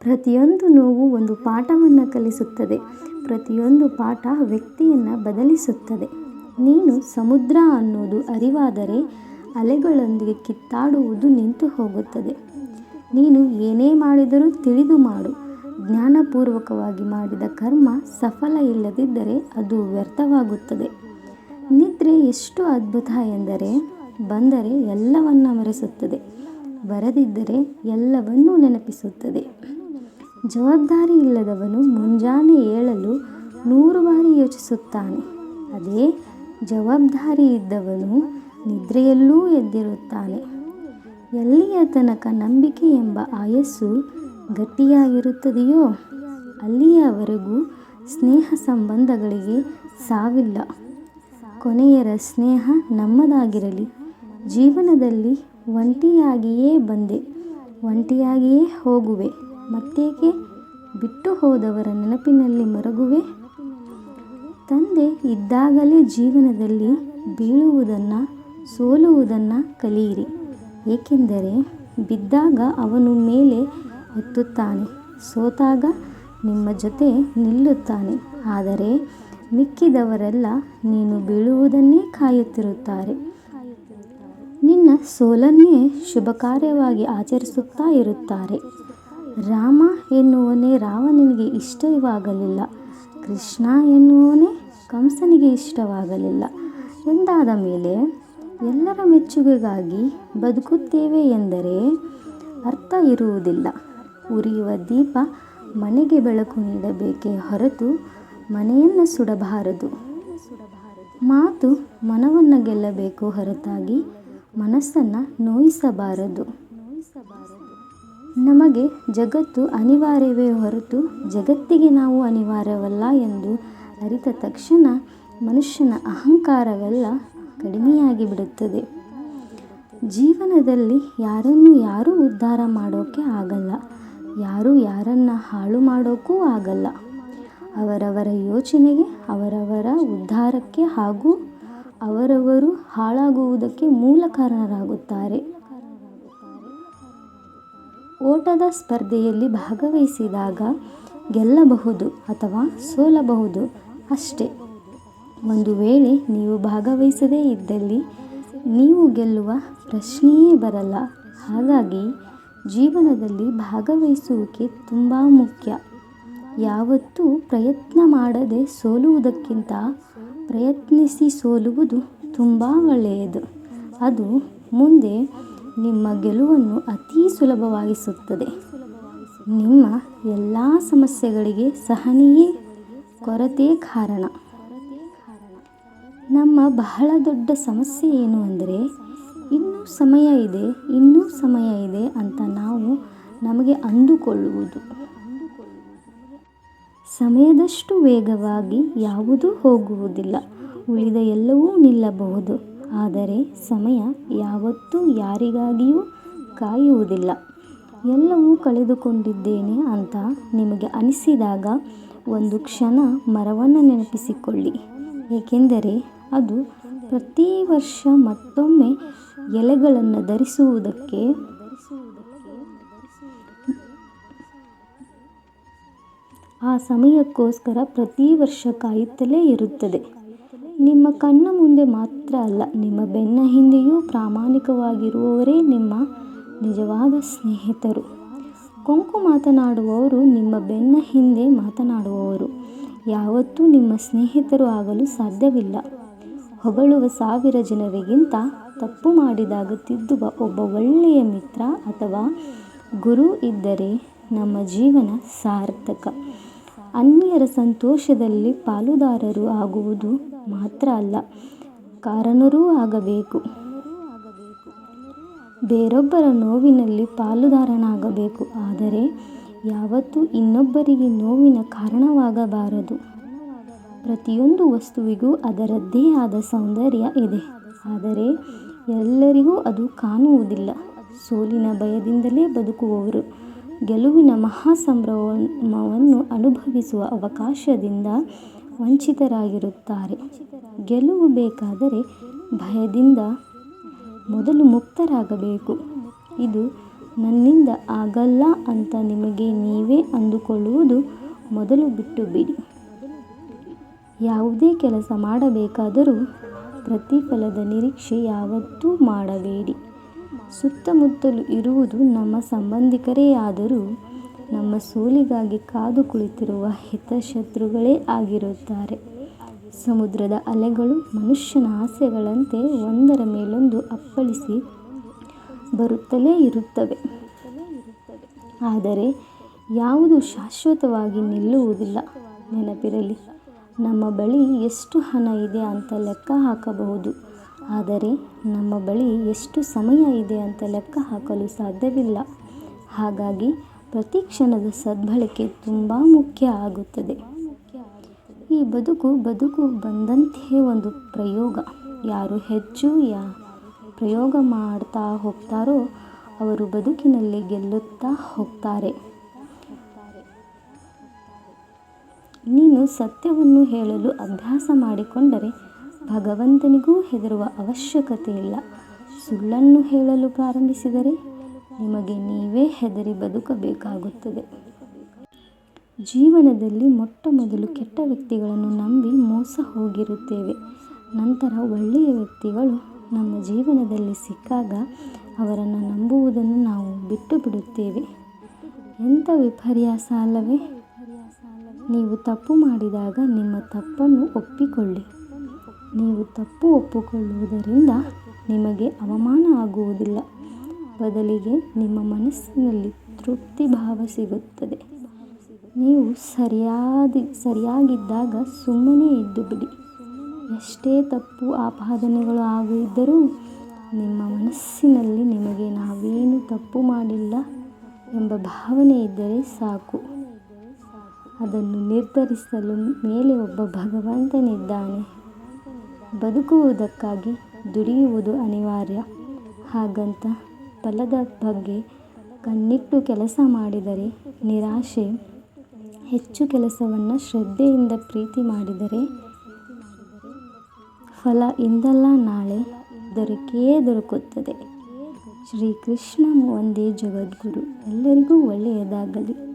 ಪ್ರತಿಯೊಂದು ನೋವು ಒಂದು ಪಾಠವನ್ನು ಕಲಿಸುತ್ತದೆ. ಪ್ರತಿಯೊಂದು ಪಾಠ ವ್ಯಕ್ತಿಯನ್ನು ಬದಲಿಸುತ್ತದೆ. ನೀನು ಸಮುದ್ರ ಅನ್ನೋದು ಅರಿವಾದರೆ ಅಲೆಗಳೊಂದಿಗೆ ಕಿತ್ತಾಡುವುದು ನಿಂತು ಹೋಗುತ್ತದೆ. ನೀನು ಏನೇ ಮಾಡಿದರೂ ತಿಳಿದು ಮಾಡು. ಜ್ಞಾನಪೂರ್ವಕವಾಗಿ ಮಾಡಿದ ಕರ್ಮ ಸಫಲ ಇಲ್ಲದಿದ್ದರೆ ಅದು ವ್ಯರ್ಥವಾಗುತ್ತದೆ. ನಿದ್ರೆ ಎಷ್ಟು ಅದ್ಭುತ ಎಂದರೆ ಬಂದರೆ ಎಲ್ಲವನ್ನ ಮರೆಸುತ್ತದೆ. ಬರದಿದ್ದರೆ ಎಲ್ಲವನ್ನೂ ನೆನಪಿಸುತ್ತದೆ. ಜವಾಬ್ದಾರಿ ಇಲ್ಲದವನು ಮುಂಜಾನೆ ಏಳಲು ನೂರು ಬಾರಿ ಯೋಚಿಸುತ್ತಾನೆ. ಅದೇ ಜವಾಬ್ದಾರಿ ಇದ್ದವನು ನಿದ್ರೆಯಲ್ಲೂ ಎದ್ದಿರುತ್ತಾನೆ. ಎಲ್ಲಿಯ ತನಕ ನಂಬಿಕೆ ಎಂಬ ಆಯಸ್ಸು ಗಟ್ಟಿಯಾಗಿರುತ್ತದೆಯೋ ಅಲ್ಲಿಯವರೆಗೂ ಸ್ನೇಹ ಸಂಬಂಧಗಳಿಗೆ ಸಾವಿಲ್ಲ. ಕೊನೆಯರ ಸ್ನೇಹ ನಮ್ಮದಾಗಿರಲಿ. ಜೀವನದಲ್ಲಿ ಒಂಟಿಯಾಗಿಯೇ ಬಂದೆ, ಒಂಟಿಯಾಗಿಯೇ ಹೋಗುವೆ. ಮತ್ತೇಕೆ? ಬಿಟ್ಟು ಹೋದವರ ನೆನಪಿನಲ್ಲಿ ಮರಗುವೆ? ತಂದೆ ಇದ್ದಾಗಲೇ ಜೀವನದಲ್ಲಿ ಬೀಳುವುದನ್ನು ಸೋಲುವುದನ್ನು ಕಲಿಯಿರಿ. ಏಕೆಂದರೆ ಬಿದ್ದಾಗ ಅವನು ಮೇಲೆ ಎತ್ತುತ್ತಾನೆ, ಸೋತಾಗ ನಿಮ್ಮ ಜೊತೆ ನಿಲ್ಲುತ್ತಾನೆ. ಆದರೆ ಮಿಕ್ಕಿದವರೆಲ್ಲ ನೀನು ಬೀಳುವುದನ್ನೇ ಕಾಯುತ್ತಿರುತ್ತಾರೆ. ನಿನ್ನ ಸೋಲನ್ನೇ ಶುಭ ಕಾರ್ಯವಾಗಿ ಆಚರಿಸುತ್ತಾ ಇರುತ್ತಾರೆ. ರಾಮ ಎನ್ನುವನೇ ರಾವಣನಿಗೆ ಇಷ್ಟವಾಗಲಿಲ್ಲ. ಕೃಷ್ಣ ಎನ್ನುವನೇ ಕಂಸನಿಗೆ ಇಷ್ಟವಾಗಲಿಲ್ಲ. ಎಂದಾದ ಮೇಲೆ ಎಲ್ಲರ ಮೆಚ್ಚುಗೆಗಾಗಿ ಬದುಕುತ್ತೇವೆ ಎಂದರೆ ಅರ್ಥ ಇರುವುದಿಲ್ಲ. ಉರಿಯುವ ದೀಪ ಮನೆಗೆ ಬೆಳಕು ನೀಡಬೇಕೇ ಹೊರತು ಮನೆಯನ್ನು ಸುಡಬಾರದು. ಮಾತು ಮನವನ್ನು ಗೆಲ್ಲಬೇಕು ಹೊರತಾಗಿ ಮನಸ್ಸನ್ನು ನೋಯಿಸಬಾರದು. ನಮಗೆ ಜಗತ್ತು ಅನಿವಾರ್ಯವೇ ಹೊರತು ಜಗತ್ತಿಗೆ ನಾವು ಅನಿವಾರ್ಯವಲ್ಲ ಎಂದು ಅರಿತ ತಕ್ಷಣ ಮನುಷ್ಯನ ಅಹಂಕಾರವೆಲ್ಲ ಕಡಿಮೆಯಾಗಿ ಬಿಡುತ್ತದೆ. ಜೀವನದಲ್ಲಿ ಯಾರನ್ನು ಯಾರೂ ಉದ್ಧಾರ ಮಾಡೋಕ್ಕೆ ಆಗಲ್ಲ, ಯಾರೂ ಯಾರನ್ನು ಹಾಳು ಮಾಡೋಕ್ಕೂ ಆಗಲ್ಲ. ಅವರವರ ಯೋಚನೆಗೆ, ಅವರವರ ಉದ್ಧಾರಕ್ಕೆ ಹಾಗೂ ಅವರವರು ಹಾಳಾಗುವುದಕ್ಕೆ ಮೂಲ ಕಾರಣರಾಗುತ್ತಾರೆ. ಓಟದ ಸ್ಪರ್ಧೆಯಲ್ಲಿ ಭಾಗವಹಿಸಿದಾಗ ಗೆಲ್ಲಬಹುದು ಅಥವಾ ಸೋಲಬಹುದು ಅಷ್ಟೇ. ಒಂದು ವೇಳೆ ನೀವು ಭಾಗವಹಿಸದೇ ಇದ್ದಲ್ಲಿ ನೀವು ಗೆಲ್ಲುವ ಪ್ರಶ್ನೆಯೇ ಬರಲ್ಲ. ಹಾಗಾಗಿ ಜೀವನದಲ್ಲಿ ಭಾಗವಹಿಸುವಿಕೆ ತುಂಬ ಮುಖ್ಯ. ಯಾವತ್ತೂ ಪ್ರಯತ್ನ ಮಾಡದೆ ಸೋಲುವುದಕ್ಕಿಂತ ಪ್ರಯತ್ನಿಸಿ ಸೋಲುವುದು ತುಂಬ ಒಳ್ಳೆಯದು. ಅದು ಮುಂದೆ ನಿಮ್ಮ ಗೆಲುವನ್ನು ಅತೀ ಸುಲಭವಾಗಿಸುತ್ತದೆ. ನಿಮ್ಮ ಎಲ್ಲ ಸಮಸ್ಯೆಗಳಿಗೆ ಸಹನೆಯೇ ಕೊರತೆ ಕಾರಣ. ನಮ್ಮ ಬಹಳ ದೊಡ್ಡ ಸಮಸ್ಯೆ ಏನು ಅಂದರೆ, ಇನ್ನೂ ಸಮಯ ಇದೆ, ಇನ್ನೂ ಸಮಯ ಇದೆ ಅಂತ ನಾವು ನಮಗೆ ಅಂದುಕೊಳ್ಳುವುದು. ಸಮಯದಷ್ಟು ವೇಗವಾಗಿ ಯಾವುದೂ ಹೋಗುವುದಿಲ್ಲ. ಉಳಿದ ಎಲ್ಲವೂ ನಿಲ್ಲಬಹುದು. ಆದರೆ ಸಮಯ ಯಾವತ್ತೂ ಯಾರಿಗಾಗಿಯೂ ಕಾಯುವುದಿಲ್ಲ. ಎಲ್ಲವೂ ಕಳೆದುಕೊಂಡಿದ್ದೇನೆ ಅಂತ ನಿಮಗೆ ಅನಿಸಿದಾಗ ಒಂದು ಕ್ಷಣ ಮರವನ್ನು ನೆನಪಿಸಿಕೊಳ್ಳಿ. ಏಕೆಂದರೆ ಅದು ಪ್ರತಿ ವರ್ಷ ಮತ್ತೊಮ್ಮೆ ಎಲೆಗಳನ್ನು ಧರಿಸುವುದಕ್ಕೆ ಆ ಸಮಯಕ್ಕೋಸ್ಕರ ಪ್ರತಿ ವರ್ಷ ಕಾಯುತ್ತಲೇ ಇರುತ್ತದೆ. ನಿಮ್ಮ ಕಣ್ಣ ಮುಂದೆ ಮಾತ್ರ ಅಲ್ಲ, ನಿಮ್ಮ ಬೆನ್ನ ಹಿಂದೆಯೂ ಪ್ರಾಮಾಣಿಕವಾಗಿರುವವರೇ ನಿಮ್ಮ ನಿಜವಾದ ಸ್ನೇಹಿತರು. ಕೊಂಕು ಮಾತನಾಡುವವರು ನಿಮ್ಮ ಬೆನ್ನ ಹಿಂದೆ ಮಾತನಾಡುವವರು. ಯಾವತ್ತೂ ನಿಮ್ಮ ಸ್ನೇಹಿತರು ಆಗಲು ಸಾಧ್ಯವಿಲ್ಲ. ಹೊಗಳುವ ಸಾವಿರ ಜನರಿಗಿಂತ ತಪ್ಪು ಮಾಡಿದಾಗ ತಿದ್ದುವ ಒಬ್ಬ ಒಳ್ಳೆಯ ಮಿತ್ರ ಅಥವಾ ಗುರು ಇದ್ದರೆ ನಮ್ಮ ಜೀವನ ಸಾರ್ಥಕ. ಅನ್ಯರ ಸಂತೋಷದಲ್ಲಿ ಪಾಲುದಾರರು ಆಗುವುದು ಮಾತ್ರ ಅಲ್ಲ, ಕಾರಣರೂ ಆಗಬೇಕು. ಬೇರೊಬ್ಬರ ನೋವಿನಲ್ಲಿ ಪಾಲುದಾರನಾಗಬೇಕು, ಆದರೆ ಯಾವತ್ತೂ ಇನ್ನೊಬ್ಬರಿಗೆ ನೋವಿನ ಕಾರಣವಾಗಬಾರದು. ಪ್ರತಿಯೊಂದು ವಸ್ತುವಿಗೂ ಅದರದ್ದೇ ಆದ ಸೌಂದರ್ಯ ಇದೆ, ಆದರೆ ಎಲ್ಲರಿಗೂ ಅದು ಕಾಣುವುದಿಲ್ಲ. ಸೋಲಿನ ಭಯದಿಂದಲೇ ಬದುಕುವವರು. ಗೆಲುವಿನ ಮಹಾ ಸಂಭ್ರಮವನ್ನು ಅನುಭವಿಸುವ ಅವಕಾಶದಿಂದ ವಂಚಿತರಾಗಿರುತ್ತಾರೆ. ಗೆಲುವು ಬೇಕಾದರೆ ಭಯದಿಂದ ಮೊದಲು ಮುಕ್ತರಾಗಬೇಕು. ಇದು ನನ್ನಿಂದ ಆಗಲ್ಲ ಅಂತ ನಿಮಗೆ ನೀವೇ ಅಂದುಕೊಳ್ಳುವುದು ಮೊದಲು ಬಿಟ್ಟು ಬಿಡಿ ಯಾವುದೇ ಕೆಲಸ ಮಾಡಬೇಕಾದರೂ ಪ್ರತಿಫಲದ ನಿರೀಕ್ಷೆ ಯಾವತ್ತೂ ಮಾಡಬೇಡಿ. ಸುತ್ತಮುತ್ತಲು ಇರುವುದು ನಮ್ಮ ಸಂಬಂಧಿಕರೇ ಆದರೂ ನಮ್ಮ ಸೋಲಿಗಾಗಿ ಕಾದು ಕುಳಿತಿರುವ ಹಿತಶತ್ರುಗಳೇ ಆಗಿರುತ್ತಾರೆ. ಸಮುದ್ರದ ಅಲೆಗಳು ಮನುಷ್ಯನ ಆಸೆಗಳಂತೆ ಒಂದರ ಮೇಲೊಂದು ಅಪ್ಪಳಿಸಿ ಬರುತ್ತಲೇ ಇರುತ್ತವೆ. ಆದರೆ ಯಾವುದು ಶಾಶ್ವತವಾಗಿ ನಿಲ್ಲುವುದಿಲ್ಲ. ನೆನಪಿರಲಿ, ನಮ್ಮ ಬಳಿ ಎಷ್ಟು ಹಣ ಇದೆ ಅಂತ ಲೆಕ್ಕ ಹಾಕಬಹುದು. ಆದರೆ ನಮ್ಮ ಬಳಿ ಎಷ್ಟು ಸಮಯ ಇದೆ ಅಂತ ಲೆಕ್ಕ ಹಾಕಲು ಸಾಧ್ಯವಿಲ್ಲ. ಹಾಗಾಗಿ ಪ್ರತಿ ಕ್ಷಣದ ಸದ್ಬಳಕೆ ತುಂಬ ಮುಖ್ಯ ಆಗುತ್ತದೆ. ಈ ಬದುಕು ಬದುಕು ಬಂದಂತೆ ಒಂದು ಪ್ರಯೋಗ. ಯಾರು ಹೆಚ್ಚು ಯಾ ಪ್ರಯೋಗ ಮಾಡ್ತಾ ಹೋಗ್ತಾರೋ ಅವರು ಬದುಕಿನಲ್ಲಿ ಗೆಲ್ಲುತ್ತಾ ಹೋಗ್ತಾರೆ. ನೀನು ಸತ್ಯವನ್ನು ಹೇಳಲು ಅಭ್ಯಾಸ ಮಾಡಿಕೊಂಡರೆ ಭಗವಂತನಿಗೂ ಹೆದರುವ ಅವಶ್ಯಕತೆ ಇಲ್ಲ ಸುಳ್ಳನ್ನು ಹೇಳಲು ಪ್ರಾರಂಭಿಸಿದರೆ ನಿಮಗೆ ನೀವೇ ಹೆದರಿ ಬದುಕಬೇಕಾಗುತ್ತದೆ. ಜೀವನದಲ್ಲಿ ಮೊಟ್ಟ ಮೊದಲು ಕೆಟ್ಟ ವ್ಯಕ್ತಿಗಳನ್ನು ನಂಬಿ ಮೋಸ ಹೋಗಿರುತ್ತೇವೆ. ನಂತರ ಒಳ್ಳೆಯ ವ್ಯಕ್ತಿಗಳು ನಮ್ಮ ಜೀವನದಲ್ಲಿ ಸಿಕ್ಕಾಗ ಅವರನ್ನು ನಂಬುವುದನ್ನು ನಾವು ಬಿಟ್ಟು ಬಿಡುತ್ತೇವೆ. ಎಂಥ ವಿಪರ್ಯಾಸ ಅಲ್ಲವೇ? ನೀವು ತಪ್ಪು ಮಾಡಿದಾಗ ನಿಮ್ಮ ತಪ್ಪನ್ನು ಒಪ್ಪಿಕೊಳ್ಳಿ. ನೀವು ತಪ್ಪು ಒಪ್ಪಿಕೊಳ್ಳುವುದರಿಂದ ನಿಮಗೆ ಅವಮಾನ ಆಗುವುದಿಲ್ಲ. ಬದಲಿಗೆ ನಿಮ್ಮ ಮನಸ್ಸಿನಲ್ಲಿ ತೃಪ್ತಿ ಭಾವ ಸಿಗುತ್ತದೆ. ನೀವು ಸರಿಯಾದಿ, ಸರಿಯಾಗಿದ್ದಾಗ ಸುಮ್ಮನೆ ಇದ್ದು ಬಿಡಿ. ಎಷ್ಟೇ ತಪ್ಪು ಆಪಾದನೆಗಳು ಆಗಿದ್ದರೂ ನಿಮ್ಮ ಮನಸ್ಸಿನಲ್ಲಿ ನಿಮಗೆ ನಾವೇನು ತಪ್ಪು ಮಾಡಿಲ್ಲ ಎಂಬ ಭಾವನೆ ಇದ್ದರೆ ಸಾಕು. ಅದನ್ನು ನಿರ್ಧರಿಸಲು ಮೇಲೆ ಒಬ್ಬ ಭಗವಂತನಿದ್ದಾನೆ. ಬದುಕುವುದಕ್ಕಾಗಿ ದುಡಿಯುವುದು ಅನಿವಾರ್ಯ. ಹಾಗಂತ ಫಲದ ಬಗ್ಗೆ ಕಣ್ಣಿಟ್ಟು ಕೆಲಸ ಮಾಡಿದರೆ ನಿರಾಶೆ, ಹೆಚ್ಚು ಕೆಲಸವನ್ನು ಶ್ರದ್ಧೆಯಿಂದ ಪ್ರೀತಿ ಮಾಡಿದರೆ ಫಲ ಇಂದಲ್ಲ ನಾಳೆ ದೊರಕೇ ದೊರಕುತ್ತದೆ. ಶ್ರೀಕೃಷ್ಣ ಒಂದೇ ಜಗದ್ಗುರು. ಎಲ್ಲರಿಗೂ ಒಳ್ಳೆಯದಾಗಲಿ.